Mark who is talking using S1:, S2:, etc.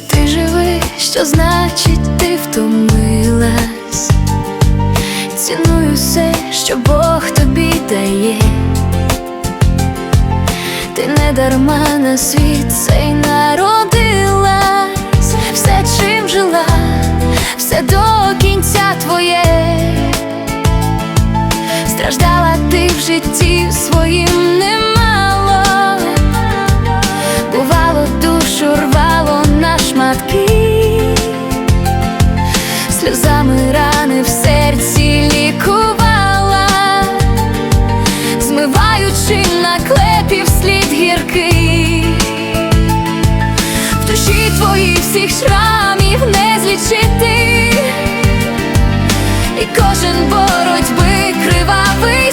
S1: ти живий, що значить ти втомилась. ціную все, що Бог тобі дає. Ти не дарма на світ цей народилась, слід в душі твоїх всіх шрамів не злічити. І кожен боротьби кривавий